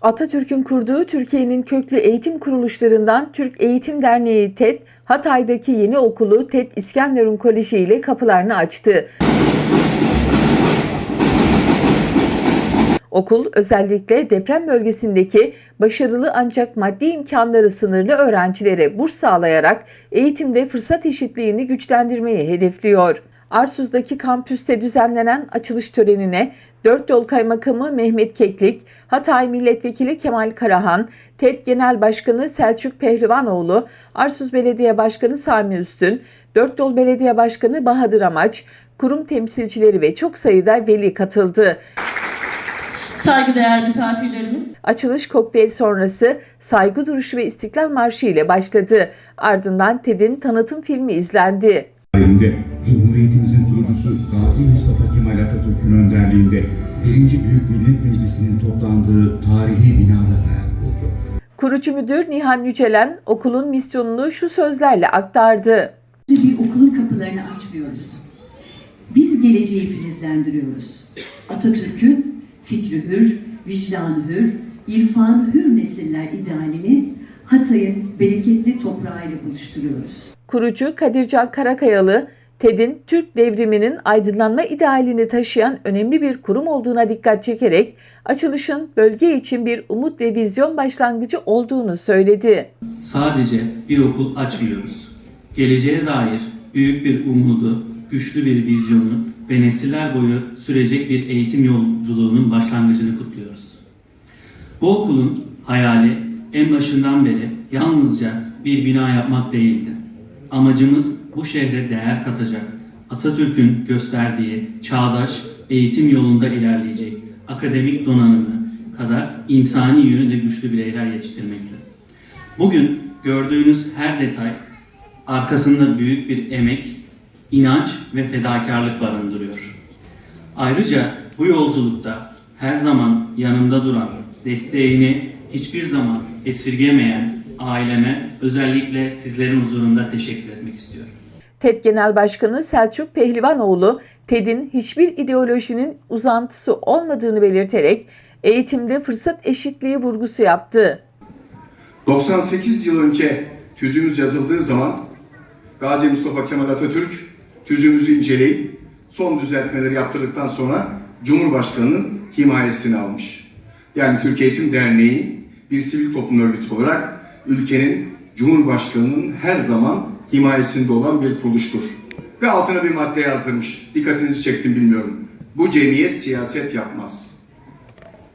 Atatürk'ün kurduğu Türkiye'nin köklü eğitim kuruluşlarından Türk Eğitim Derneği TED, Hatay'daki yeni okulu TED İskenderun Koleji ile kapılarını açtı. Okul özellikle deprem bölgesindeki başarılı ancak maddi imkanları sınırlı öğrencilere burs sağlayarak eğitimde fırsat eşitliğini güçlendirmeyi hedefliyor. Arsuz'daki kampüste düzenlenen açılış törenine Dört Yol Kaymakamı Mehmet Keklik, Hatay Milletvekili Kemal Karahan, TED Genel Başkanı Selçuk Pehlivanoğlu, Arsuz Belediye Başkanı Sami Üstün, Dört Yol Belediye Başkanı Bahadır Amaç, kurum temsilcileri ve çok sayıda veli katıldı. Saygıdeğer misafirlerimiz, Açılış kokteyl sonrası saygı duruşu ve istiklal marşı ile başladı. Ardından TED'in tanıtım filmi izlendi. Tarihinde Cumhuriyetimizin kurucusu Gazi Mustafa Kemal Atatürk'ün önderliğinde 1. Büyük Millet Meclisi'nin toplandığı tarihi binada hayat buldu. Kurucu müdür Nihan Yücelen okulun misyonunu şu sözlerle aktardı. bir okulun kapılarını açmıyoruz. Bir geleceği filizlendiriyoruz. Atatürk'ün fikri hür, vicdanı hür, irfanı hür nesiller idealini Hatay'ın bereketli toprağıyla buluşturuyoruz. Kurucu Kadircan Karakayalı, TED'in Türk devriminin aydınlanma idealini taşıyan önemli bir kurum olduğuna dikkat çekerek açılışın bölge için bir umut ve vizyon başlangıcı olduğunu söyledi. Sadece bir okul açmıyoruz. Geleceğe dair büyük bir umudu, güçlü bir vizyonu ve nesiller boyu sürecek bir eğitim yolculuğunun başlangıcını kutluyoruz. Bu okulun hayali en başından beri yalnızca bir bina yapmak değildi. Amacımız bu şehre değer katacak, Atatürk'ün gösterdiği çağdaş eğitim yolunda ilerleyecek, akademik donanımı kadar insani yönü de güçlü bireyler yetiştirmekte. Bugün gördüğünüz her detay arkasında büyük bir emek, inanç ve fedakarlık barındırıyor. Ayrıca bu yolculukta her zaman yanımda duran, desteğini hiçbir zaman esirgemeyen aileme özellikle sizlerin huzurunda teşekkür etmek istiyorum. TED Genel Başkanı Selçuk Pehlivanoğlu, TED'in hiçbir ideolojinin uzantısı olmadığını belirterek eğitimde fırsat eşitliği vurgusu yaptı. 98 yıl önce tüzüğümüz yazıldığı zaman Gazi Mustafa Kemal Atatürk tüzüğümüzü inceleyip son düzeltmeleri yaptırdıktan sonra Cumhurbaşkanı'nın himayesini almış. Yani Türkiye Eğitim Derneği bir sivil toplum örgütü olarak ülkenin Cumhurbaşkanı'nın her zaman himayesinde olan bir kuruluştur. Ve altına bir madde yazdırmış. Dikkatinizi çektim bilmiyorum. Bu cemiyet siyaset yapmaz.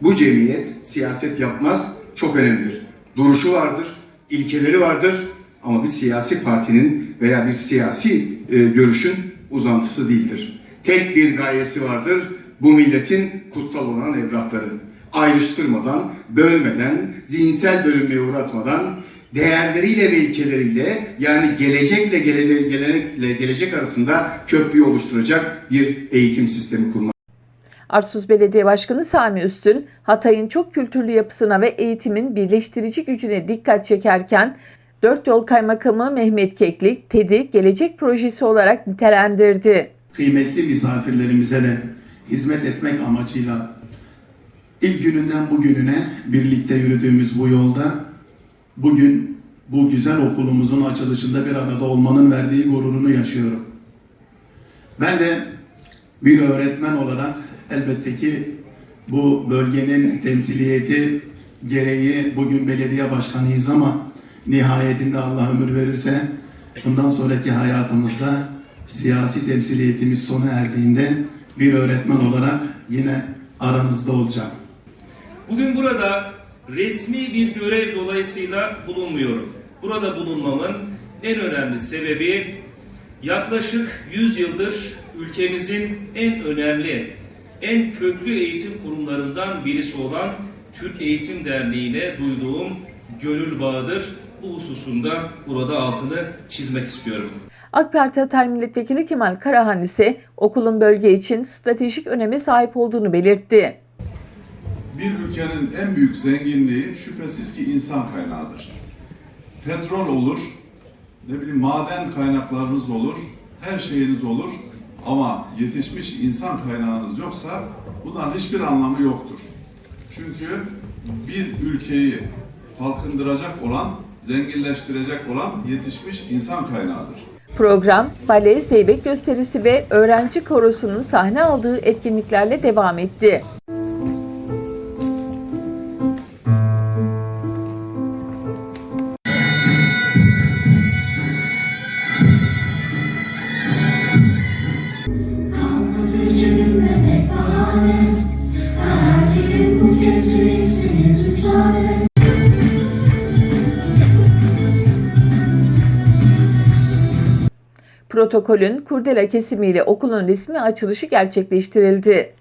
Bu cemiyet siyaset yapmaz, çok önemlidir. Duruşu vardır, ilkeleri vardır ama bir siyasi partinin veya bir siyasi e, görüşün uzantısı değildir. Tek bir gayesi vardır, bu milletin kutsal olan evlatları. Ayrıştırmadan, bölmeden, zihinsel bölünmeye uğratmadan, değerleriyle ve ilkeleriyle yani gelecekle gele- gelenekle gelecek arasında köprüyü oluşturacak bir eğitim sistemi kurmak. Arsuz Belediye Başkanı Sami Üstün, Hatay'ın çok kültürlü yapısına ve eğitimin birleştirici gücüne dikkat çekerken, Dört Yol Kaymakamı Mehmet Keklik, TED'i gelecek projesi olarak nitelendirdi. kıymetli misafirlerimize de hizmet etmek amacıyla ilk gününden bugününe birlikte yürüdüğümüz bu yolda bugün bu güzel okulumuzun açılışında bir arada olmanın verdiği gururunu yaşıyorum. Ben de bir öğretmen olarak elbette ki bu bölgenin temsiliyeti gereği bugün belediye başkanıyız ama nihayetinde Allah ömür verirse bundan sonraki hayatımızda siyasi temsiliyetimiz sona erdiğinde bir öğretmen olarak yine aranızda olacağım. Bugün burada resmi bir görev dolayısıyla bulunmuyorum. Burada bulunmamın en önemli sebebi yaklaşık 100 yıldır ülkemizin en önemli, en köklü eğitim kurumlarından birisi olan Türk Eğitim Derneği ile duyduğum gönül bağıdır. Bu hususunda burada altını çizmek istiyorum. AK Parti Hatay Milletvekili Kemal Karahan ise okulun bölge için stratejik öneme sahip olduğunu belirtti. Bir ülkenin en büyük zenginliği şüphesiz ki insan kaynağıdır. Petrol olur, ne bileyim maden kaynaklarınız olur, her şeyiniz olur ama yetişmiş insan kaynağınız yoksa bunların hiçbir anlamı yoktur. Çünkü bir ülkeyi kalkındıracak olan, zenginleştirecek olan yetişmiş insan kaynağıdır. Program, bale, zeybek gösterisi ve öğrenci korosunun sahne aldığı etkinliklerle devam etti. Protokolün kurdela kesimiyle okulun resmi açılışı gerçekleştirildi.